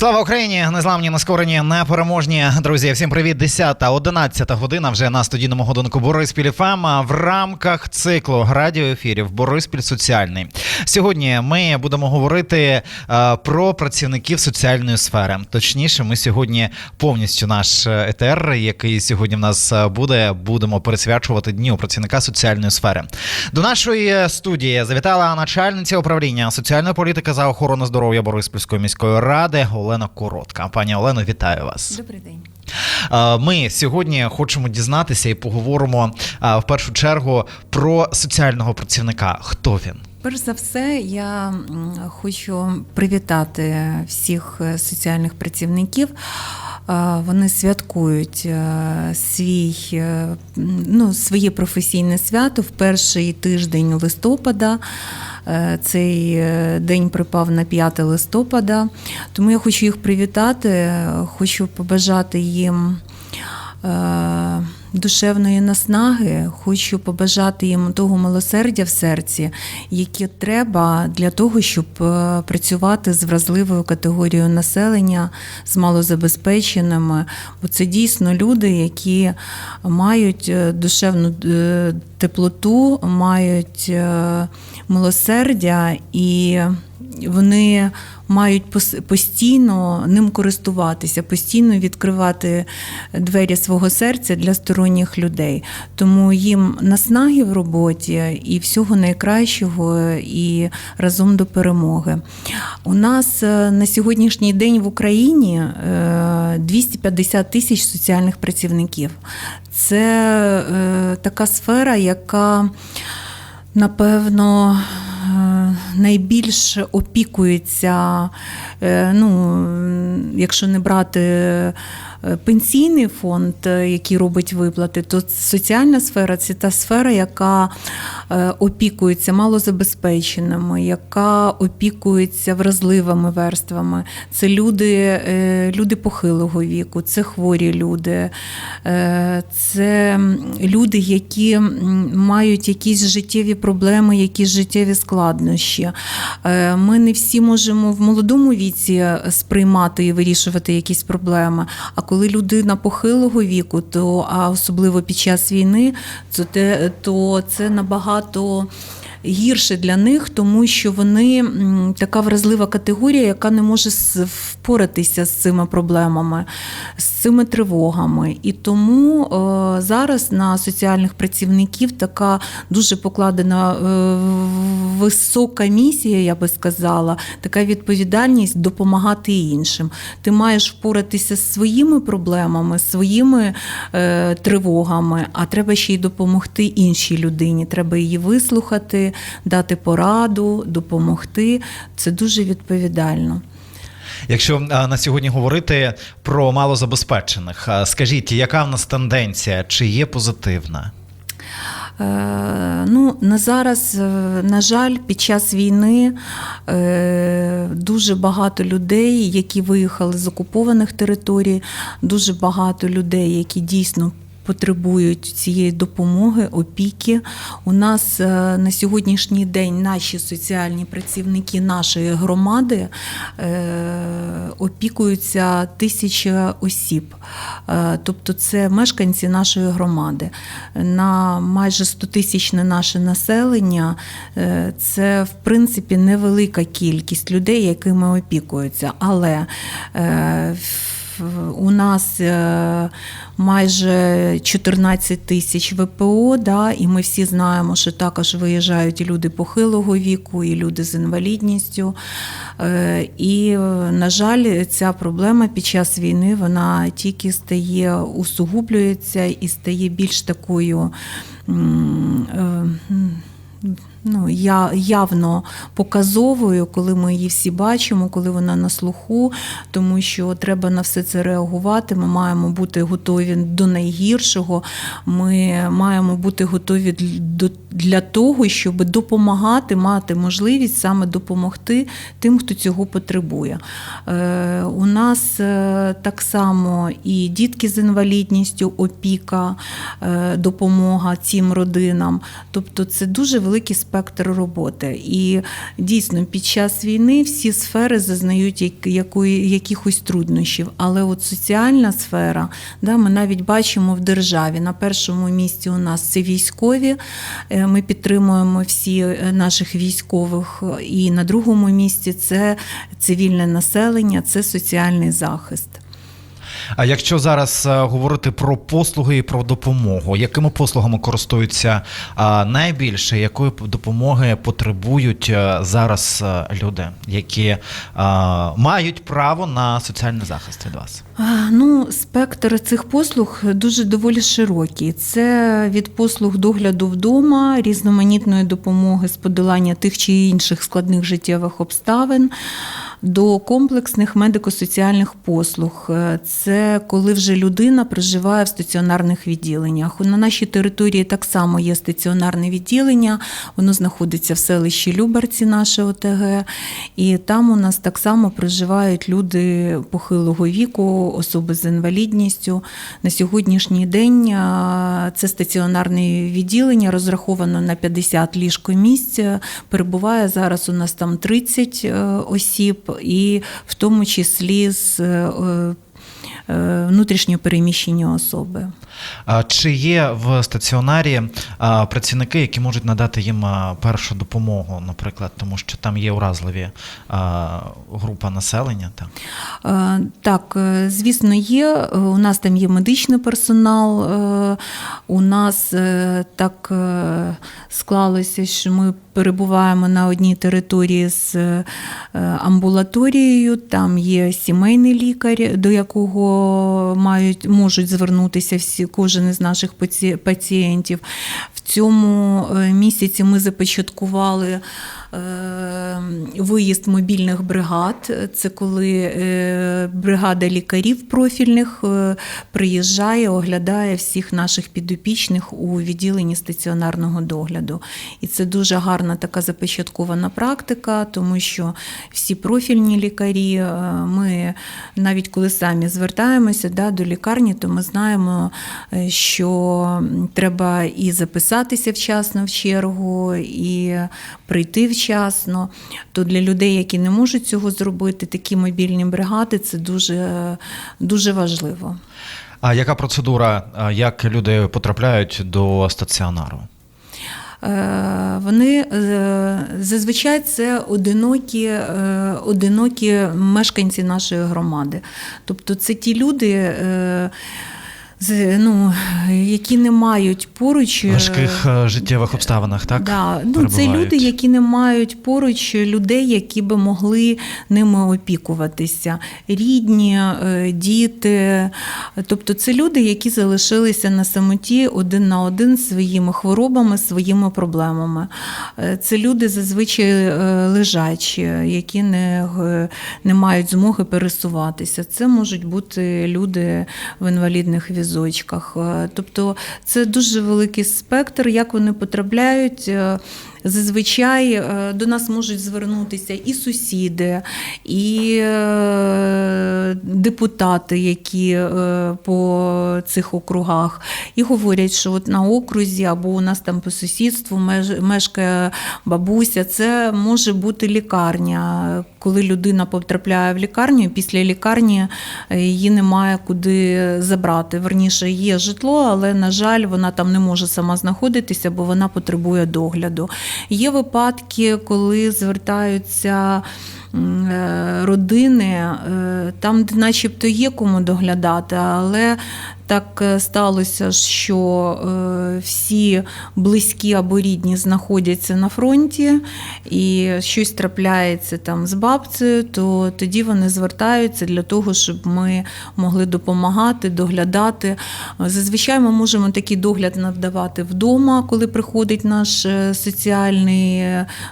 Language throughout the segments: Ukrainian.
Слава Україні! Незламні, нескорені, непереможні. Друзі, всім привіт! 10 11 година вже на студійному годинку Бориспіль ФМ в рамках циклу радіоефірів Бориспіль Соціальний. Сьогодні ми будемо говорити е, про працівників соціальної сфери. Точніше, ми сьогодні повністю наш етер, який сьогодні в нас е, буде, будемо присвячувати дню працівника соціальної сфери. До нашої студії завітала начальниця управління соціальної політики за охорону здоров'я Бориспільської міської ради Коротка. Пані Олено, вітаю вас. Добрий день. Ми сьогодні хочемо дізнатися і поговоримо в першу чергу про соціального працівника. Хто він? Перш за все, я хочу привітати всіх е, соціальних працівників. Вони святкують е, свій, е, ну, своє професійне свято в перший тиждень листопада. Е, Цей е, день припав на 5 листопада. Тому я хочу їх привітати, хочу побажати їм. е, Душевної наснаги, хочу побажати їм того милосердя в серці, яке треба для того, щоб працювати з вразливою категорією населення, з малозабезпеченими. Бо це дійсно люди, які мають душевну теплоту, мають милосердя і вони мають постійно ним користуватися, постійно відкривати двері свого серця для сторонніх людей. Тому їм наснаги в роботі і всього найкращого, і разом до перемоги. У нас е, на сьогоднішній день в Україні е, 250 тисяч соціальних працівників. Це е, така сфера, яка напевно е, найбільш опікується, е, ну, якщо не брати пенсійний фонд, е, який робить виплати, то соціальна сфера це та сфера, яка е, опікується малозабезпеченими, яка опікується вразливими верствами. Це люди, е, люди похилого віку, це хворі люди, е, це люди, які мають якісь життєві проблеми, якісь життєві складнощі. Е, Ми не всі можемо в молодому віці сприймати і вирішувати якісь проблеми. А коли людина похилого віку, то а особливо під час війни, то, то це набагато. Гірше для них, тому що вони така вразлива категорія, яка не може впоратися з цими проблемами, з цими тривогами. І тому е, зараз на соціальних працівників така дуже покладена е, висока місія, я би сказала, така відповідальність допомагати іншим. Ти маєш впоратися з своїми проблемами, своїми е, тривогами, а треба ще й допомогти іншій людині. Треба її вислухати, дати пораду, допомогти. Це дуже відповідально. Якщо на сьогодні говорити про малозабезпечених, скажіть, яка в нас тенденція? Чи є позитивна? Е, Ну, на зараз, е, на жаль, під час війни е, дуже багато людей, які виїхали з окупованих територій, дуже багато людей, які дійсно потребують цієї допомоги, опіки. У нас е, на сьогоднішній день наші соціальні працівники нашої громади е, опікуються тисяча осіб. Е, Тобто це мешканці нашої громади. На майже 100-тисячне наше населення це в принципі невелика кількість людей, якими опікуються. Але в- у нас е, майже 14 тисяч ВПО, да, і ми всі знаємо, що також виїжджають і люди похилого віку, і люди з інвалідністю. Е, І, е, на жаль, ця проблема під час війни вона тільки стає усугублюється і стає більш такою. Ну, я, явно показовою, коли ми її всі бачимо, коли вона на слуху, тому що треба на все це реагувати. Ми маємо бути готові до найгіршого. Ми маємо бути готові для того, щоб допомагати, мати можливість саме допомогти тим, хто цього потребує. Е, у нас е, так само і дітки з інвалідністю, опіка, е, допомога цим родинам. Тобто це дуже великий спектр роботи. І дійсно під час війни всі сфери зазнають як- якої, якихось труднощів. Але от соціальна сфера, да, ми навіть бачимо в державі. На першому місці у нас це військові. Е, Ми підтримуємо всі е, наших військових. І на другому місці це цивільне населення, це соціальний захист. А якщо зараз е, говорити про послуги і про допомогу, якими послугами користуються найбільше, якої допомоги потребують е, зараз е, люди, які мають право на соціальний захист від вас? Ну, спектр цих послуг дуже доволі широкий. Це від послуг догляду вдома, різноманітної допомоги з подолання тих чи інших складних життєвих обставин. До комплексних медико-соціальних послуг. Е, Це коли вже людина проживає в стаціонарних відділеннях. На нашій території так само є стаціонарне відділення, воно знаходиться в селищі Любарці, наше ОТГ. І там у нас так само проживають люди похилого віку, особи з інвалідністю. На сьогоднішній день це стаціонарне відділення, розраховано на 50 ліжкомісць. Перебуває зараз у нас там 30 е, осіб, і в тому числі з е, е, внутрішньо переміщені особи. Чи є в стаціонарі працівники, які можуть надати їм першу допомогу, наприклад, тому що там є уразливі група населення? Так? Е, Так, е, звісно, є. У нас там є медичний персонал. е, У нас так склалося, що ми перебуваємо на одній території з амбулаторією. Там є сімейний лікар, до якого мають можуть звернутися всі кожен із наших паці- пацієнтів. В цьому е, місяці ми започаткували. Е, Виїзд мобільних бригад це коли е, бригада лікарів профільних е, приїжджає, оглядає всіх наших підопічних у відділенні стаціонарного догляду. І це дуже гарна така започаткована практика, тому що всі профільні лікарі, ми навіть коли самі звертаємося да, до лікарні, то ми знаємо, що треба і записатися вчасно в чергу, і прийти вчасно. То для людей, які не можуть цього зробити, такі мобільні бригади це дуже, дуже важливо. А яка процедура, як люди потрапляють до стаціонару? Е, Вони е, зазвичай це одинокі, е, одинокі мешканці нашої громади. Тобто це ті люди, ну, які не мають поруч е, важких е, життєвих обставинах, так? Да. Ну, це люди, які не мають поруч людей, які би могли ними опікуватися. Рідні, е, діти. Тобто це люди, які залишилися на самоті один на один своїми хворобами, своїми проблемами. Це люди зазвичай лежачі, які не, не мають змоги пересуватися. Це можуть бути люди в інвалідних візочках. Е, Тобто це дуже великий спектр, як вони потрапляють. Зазвичай е, до нас можуть звернутися і сусіди, і е, депутати, які е, по цих округах, і говорять, що от на окрузі або у нас там по сусідству мешкає бабуся. Це може бути лікарня. Коли людина потрапляє в лікарню, після лікарні її немає куди забрати. Верніше є житло, але на жаль, вона там не може сама знаходитися, бо вона потребує догляду. Є випадки, коли звертаються. е, Родини, е, там, начебто є кому доглядати, але так е, сталося, що е, всі близькі або рідні знаходяться на фронті, і щось трапляється там з бабцею, то тоді вони звертаються для того, щоб ми могли допомагати, доглядати. Зазвичай ми можемо такий догляд надавати вдома, коли приходить наш е, соціальний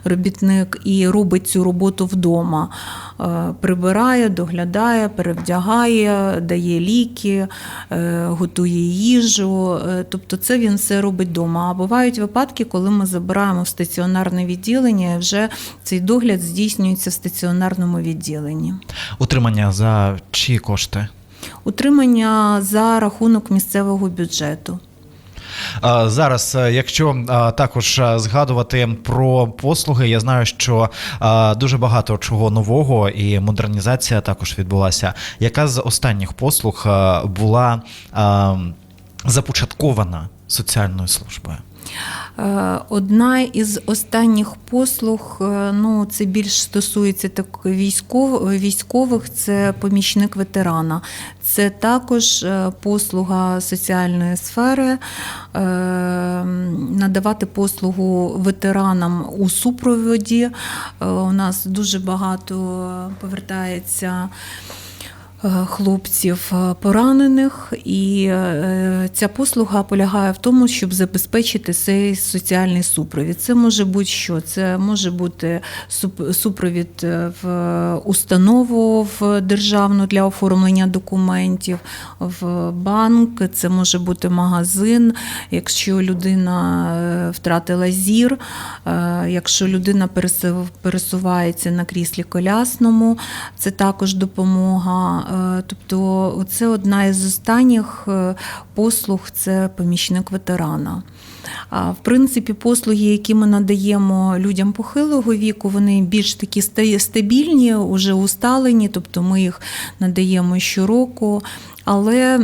робітник і робить цю роботу вдома. Прибирає, доглядає, перевдягає, дає ліки, готує їжу. Е, Тобто це він все робить вдома. А бувають випадки, коли ми забираємо в стаціонарне відділення, і вже цей догляд здійснюється в стаціонарному відділенні. Утримання за чиї кошти? Утримання за рахунок місцевого бюджету. Зараз, е, якщо також згадувати про послуги, я знаю, що дуже багато чого нового і модернізація також відбулася. Яка з останніх послуг була започаткована соціальною службою? Е, Одна із останніх послуг, е, ну це більш стосується так військов, військових, це помічник ветерана. Це також е, послуга соціальної сфери, надавати послугу ветеранам у супроводі. У нас дуже багато повертається. Е, Хлопців е, поранених, і е, ця послуга полягає в тому, щоб забезпечити цей соціальний супровід. Це може бути що? Це може бути супровід в установу в державну для оформлення документів, в банк, це може бути магазин, якщо людина втратила зір, якщо людина пересувається на кріслі колясному, це також допомога. Е, Тобто, це одна із останніх е, послуг це помічник ветерана. В принципі, послуги, які ми надаємо людям похилого віку, вони більш такі стабільні, уже усталені, тобто ми їх надаємо щороку. Але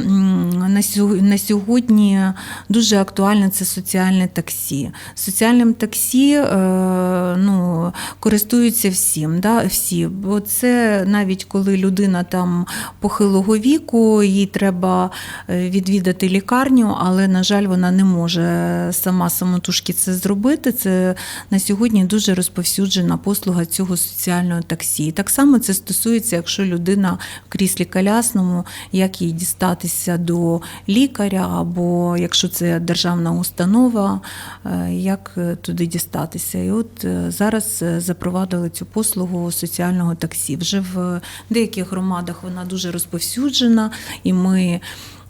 на сьогодні дуже актуальне це соціальне таксі. Соціальним таксі е, ну, користуються всім, да, всі. Бо це навіть коли людина там похилого віку, їй треба е, відвідати лікарню, але, на жаль, вона не може сама самотужки це зробити. Це на сьогодні дуже розповсюджена послуга цього соціального таксі. І так само це стосується, якщо людина в кріслі колясному, як їй дістатися до лікаря, або якщо це державна установа, е, як е, туди дістатися. І от е, зараз запровадили цю послугу соціального таксі. Вже в деяких громадах вона дуже розповсюджена, і ми.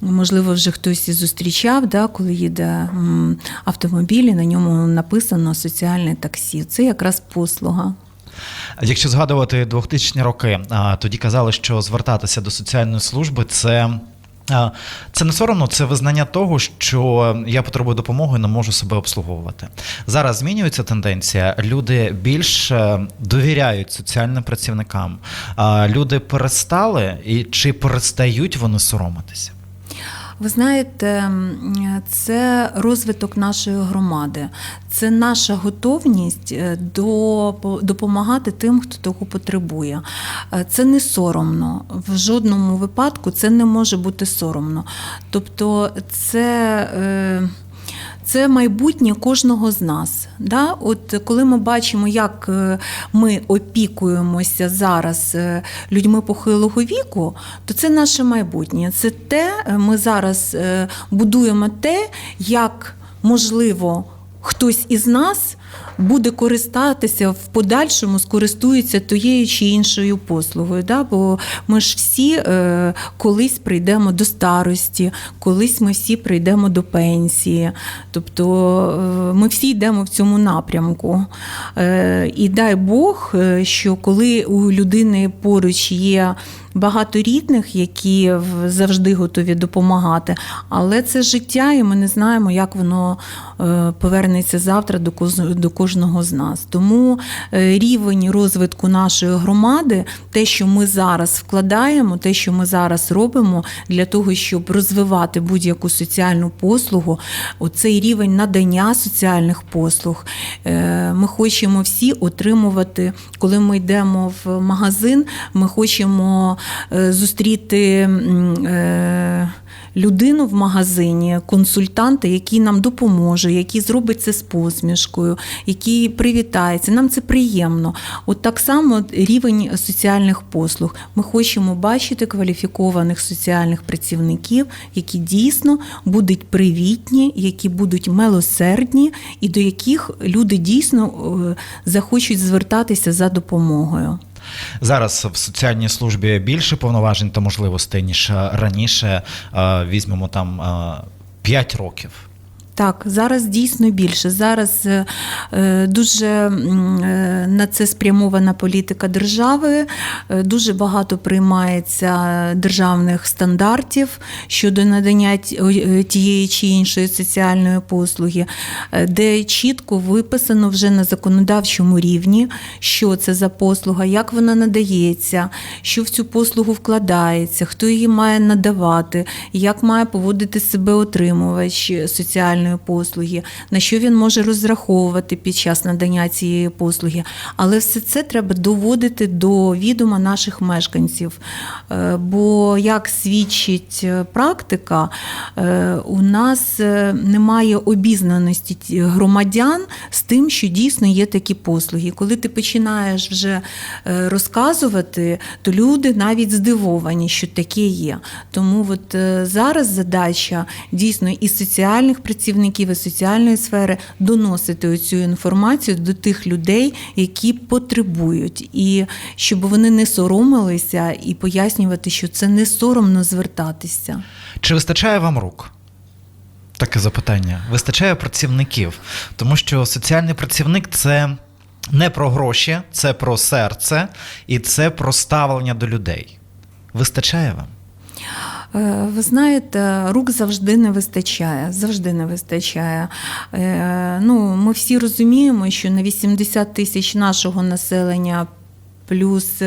Можливо, вже хтось і зустрічав, да, коли їде автомобіль, і на ньому написано соціальне таксі. Це якраз послуга. Якщо згадувати 2000 роки, тоді казали, що звертатися до соціальної служби це. Це не соромно, це визнання того, що я потребую допомоги, не можу себе обслуговувати. Зараз змінюється тенденція. Люди більш е, довіряють соціальним працівникам. Люди перестали і чи перестають вони соромитися? Ви знаєте, це розвиток нашої громади, це наша готовність е, до допомагати тим, хто того потребує. Е, Це не соромно. В жодному випадку це не може бути соромно. Тобто, це. Це майбутнє кожного з нас. Да? От коли ми бачимо, як е, ми опікуємося зараз е, людьми похилого віку, то це наше майбутнє. Це те, е, ми зараз будуємо те, як можливо хтось із нас буде користатися в подальшому, скористується тією чи іншою послугою. Да? Бо ми ж всі е, колись прийдемо до старості, колись ми всі прийдемо до пенсії. Тобто е, ми всі йдемо в цьому напрямку. Е, і дай Бог, е, що коли у людини поруч є багато рідних, які завжди готові допомагати. Але це життя, і ми не знаємо, як воно е, повернеться завтра до кожного з нас. Тому е, рівень розвитку нашої громади, те, що ми зараз вкладаємо, те, що ми зараз робимо для того, щоб розвивати будь-яку соціальну послугу, оцей рівень надання соціальних послуг. е, Ми хочемо всі отримувати, коли ми йдемо в магазин, ми хочемо зустріти е, людину в магазині, консультанта, який нам допоможе, який зробить це з посмішкою, який привітається. Нам це приємно. От так само рівень соціальних послуг. Ми хочемо бачити кваліфікованих соціальних працівників, які дійсно будуть привітні, які будуть милосердні, і до яких люди дійсно е, захочуть звертатися за допомогою. Зараз в соціальній службі більше повноважень та можливостей, ніж е, раніше. Е, Візьмемо там 5 років. Так, зараз дійсно більше. Зараз е, е, дуже е, на це спрямована політика держави. Дуже багато приймається державних стандартів щодо надання тієї чи іншої соціальної послуги, де чітко виписано вже на законодавчому рівні, що це за послуга, як вона надається, що в цю послугу вкладається, хто її має надавати, як має поводити себе отримувач соціальної послуги, на що він може розраховувати під час надання цієї послуги. Але все це треба доводити до відома наших мешканців. Е, Бо, як свідчить е, практика, е, у нас немає обізнаності громадян з тим, що дійсно є такі послуги. Коли ти починаєш вже розказувати, то люди навіть здивовані, що таке є. Тому от зараз задача дійсно і соціальних працівників, і соціальної сфери доносити оцю інформацію до тих людей, які потребують, і щоб вони не соромилися і пояснювати, що це не соромно звертатися. Чи вистачає вам рук? Таке запитання. Вистачає працівників, тому що соціальний працівник це не про гроші, це про серце і це про ставлення до людей. Вистачає вам? Е, Ви знаєте, рук завжди не вистачає. Завжди не вистачає. Е, Ну, ми всі розуміємо, що на 80 тисяч нашого населення плюс.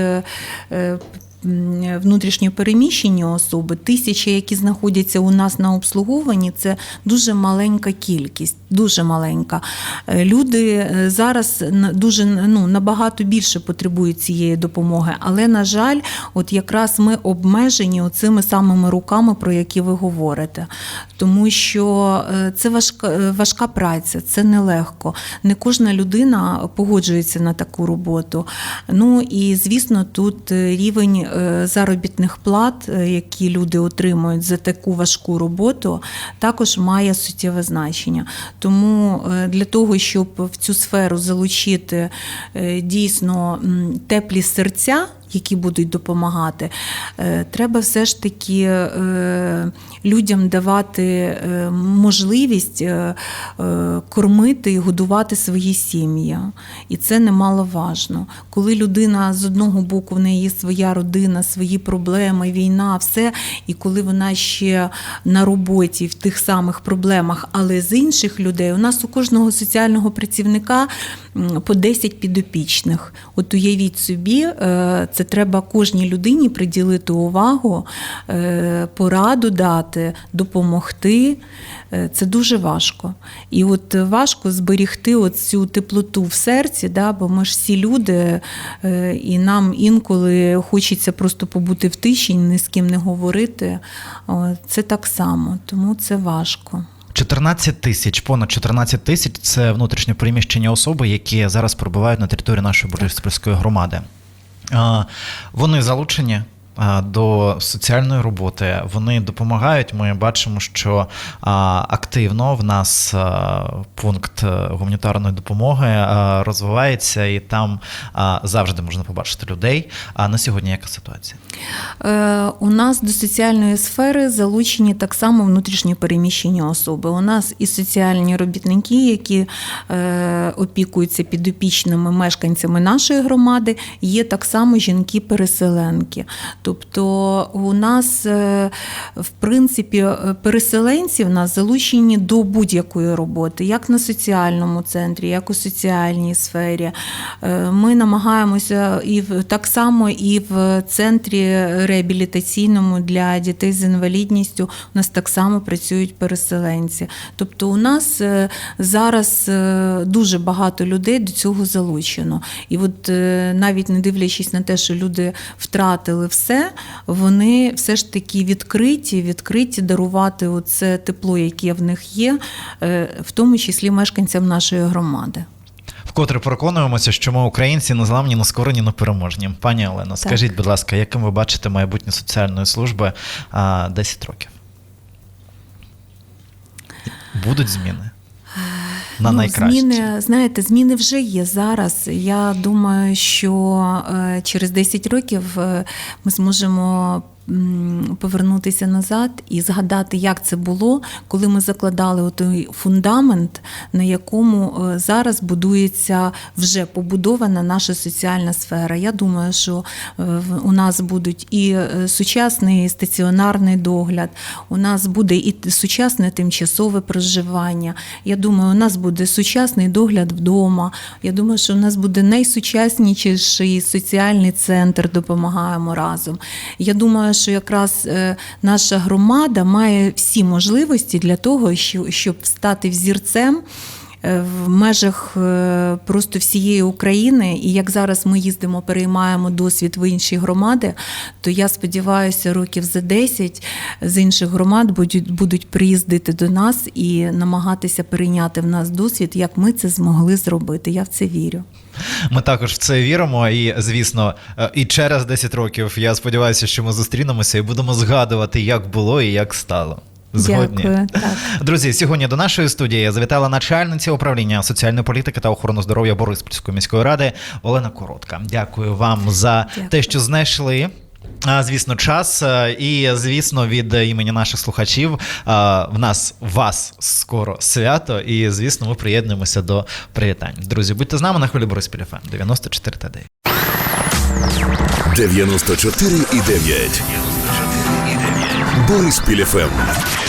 Внутрішньо переміщені особи, тисячі, які знаходяться у нас на обслуговуванні, це дуже маленька кількість, дуже маленька. Е, Люди е, зараз дуже ну, набагато більше потребують цієї допомоги, але на жаль, от якраз ми обмежені цими самими руками, про які ви говорите. Тому що е, це важка, важка праця, це нелегко. Не кожна людина погоджується на таку роботу. Ну і звісно, тут рівень заробітних плат, е, які люди отримують за таку важку роботу, також має суттєве значення. Тому е, для того, щоб в цю сферу залучити е, дійсно теплі серця. Які будуть допомагати, Е, треба все ж таки е, людям давати е, можливість кормити і годувати свої сім'ї. І це немаловажно. Коли людина з одного боку в неї є своя родина, свої проблеми, війна, все, і коли вона ще на роботі в тих самих проблемах, але з інших людей, у нас у кожного соціального працівника по 10 підопічних. От уявіть собі, це треба кожній людині приділити увагу, е, пораду дати, допомогти. Е, Це дуже важко. І от важко зберігти цю теплоту в серці, да, бо ми ж всі люди, е, і нам інколи хочеться просто побути в тиші, ні з ким не говорити. Це так само, тому це важко. 14 тисяч, понад 14 тисяч це внутрішньо переміщені особи, які зараз перебувають на території нашої Бориспільської громади. Вони залучені до соціальної роботи, вони допомагають. Ми бачимо, що активно в нас пункт е, гуманітарної допомоги розвивається, і там завжди можна побачити людей. А на сьогодні яка ситуація? Е, У нас до соціальної сфери залучені так само внутрішньо переміщені особи. У нас і соціальні робітники, які е, опікуються підопічними мешканцями нашої громади, є так само жінки-переселенки. Тобто у нас, е, в принципі, е, переселенці в нас залучені до будь-якої роботи, як на соціальному центрі, як у соціальній сфері. Е, Ми намагаємося і в так само і в центрі реабілітаційному для дітей з інвалідністю у нас так само працюють переселенці. Тобто, у нас зараз дуже багато людей до цього залучено. І от навіть не дивлячись на те, що люди втратили все, але вони все ж таки відкриті, відкриті дарувати оце тепло, яке в них є, е, в тому числі мешканцям нашої громади. Вкотре переконуємося, що ми українці незламні, нескорені, непереможні. Пані Олено, скажіть, будь ласка, яким ви бачите майбутнє соціальної служби а, 10 років? Будуть зміни? На ну, найкраще. Зміни, знаєте, зміни вже є зараз. Я думаю, що е, через 10 років е, ми зможемо повернутися назад і згадати, як це було, коли ми закладали той фундамент, на якому е, зараз будується вже побудована наша соціальна сфера. Я думаю, що е, у нас будуть і е, сучасний стаціонарний догляд, у нас буде і сучасне тимчасове проживання. Я думаю, у нас буде сучасний догляд вдома. Я думаю, що у нас буде найсучасніший соціальний центр допомагаємо разом. Я думаю, що якраз е, наша громада має всі можливості для того, щоб стати взірцем. е, В межах е, просто всієї України, і як зараз ми їздимо, переймаємо досвід в інші громади, то я сподіваюся, років за 10 з інших громад будуть, будуть приїздити до нас і намагатися перейняти в нас досвід, як ми це змогли зробити. Я в це вірю. Ми також в це віримо. І, звісно, е, і через 10 років я сподіваюся, що ми зустрінемося і будемо згадувати, як було і як стало. Згодні. Дякую. Так. Друзі, сьогодні до нашої студії завітала начальниця управління соціальної політики та охорони здоров'я Бориспільської міської ради Олена Коротка. Дякую вам за Дякую. те, що знайшли. Звісно, час е, і звісно, від імені наших слухачів в нас вас скоро свято, і звісно, ми приєднуємося до привітань. Друзі, будьте з нами на хвилі Бориспіль ФМ 94 та 9. 94,9. Бориспіль ФМ.